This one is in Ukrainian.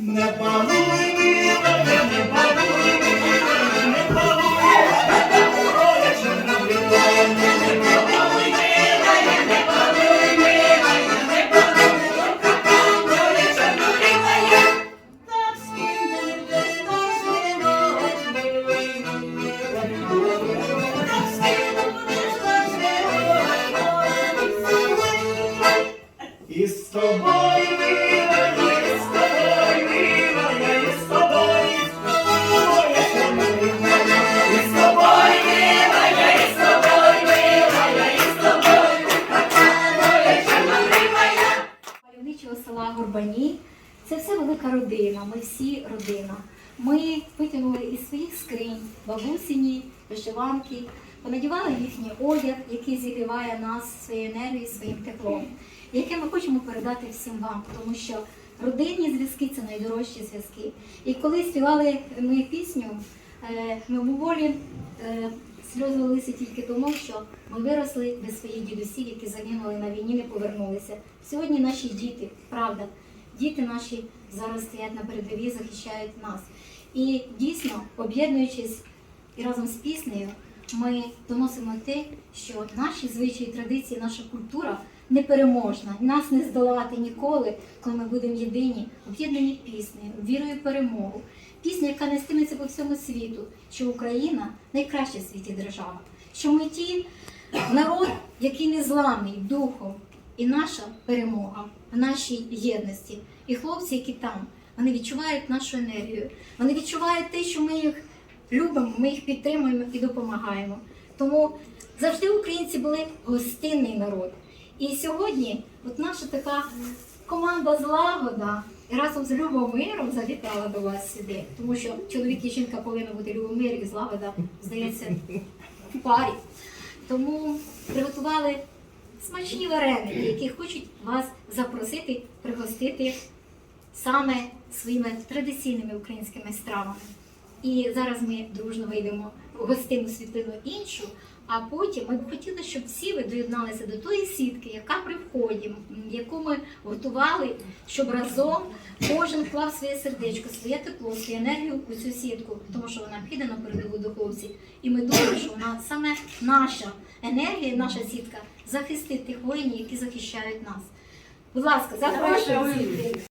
Не милая, не милая, не пануй, ой, чорнобривая, не пануй, не милая, не пануй, ой, чорнобривая. Так так спинай, милий, так так спинай, і з тобою, Мальовничого Горбані. Це все велика родина. Ми всі родина. Ми витягнули із своїх скринь бабусині, вишиванки, понадівали їхній одяг, який зігріває нас своєю енергією, своїм теплом, яке ми хочемо передати всім вам, тому що родинні зв'язки це найдорожчі зв'язки. І коли співали ми пісню, е, мимоволі е, сльози лилися тільки тому, що ми виросли без своїх дідусів, які загинули на війні, не повернулися. Сьогодні наші діти, правда, діти наші зараз стоять на передовій, захищають нас. І дійсно, об'єднуючись і разом з піснею, ми доносимо те, що наші звичаї, традиції, наша культура непереможна. Нас не здолати ніколи, коли ми будемо єдині, об'єднані піснею, вірою в перемогу. Пісня, яка нестиметься по всьому світу, що Україна найкраща в світі держава, що ми ті народ, який незламний духом, і наша перемога в нашій єдності. І хлопці, які там, вони відчувають нашу енергію, вони відчувають те, що ми їх любимо, ми їх підтримуємо і допомагаємо. Тому завжди українці були гостинний народ. І сьогодні, от наша така команда злагода разом з Любомиром завітала до вас сюди, тому що чоловік і жінка повинна бути Любомир і злагода, здається, в парі. Тому приготували смачні вареники, які хочуть вас запросити, пригостити саме своїми традиційними українськими стравами. І зараз ми дружно вийдемо в гостинну світлину іншу, а потім ми б хотіли, щоб всі ви доєдналися до тої сітки, яка при вході, яку ми готували, щоб разом кожен вклав своє сердечко, своє тепло, свою енергію у цю сітку, тому що вона піде на передову до хлопців. І ми думаємо, що вона саме наша енергія, наша сітка захистить тих воїнів, які захищають нас. Будь ласка, запрошуємо всіх.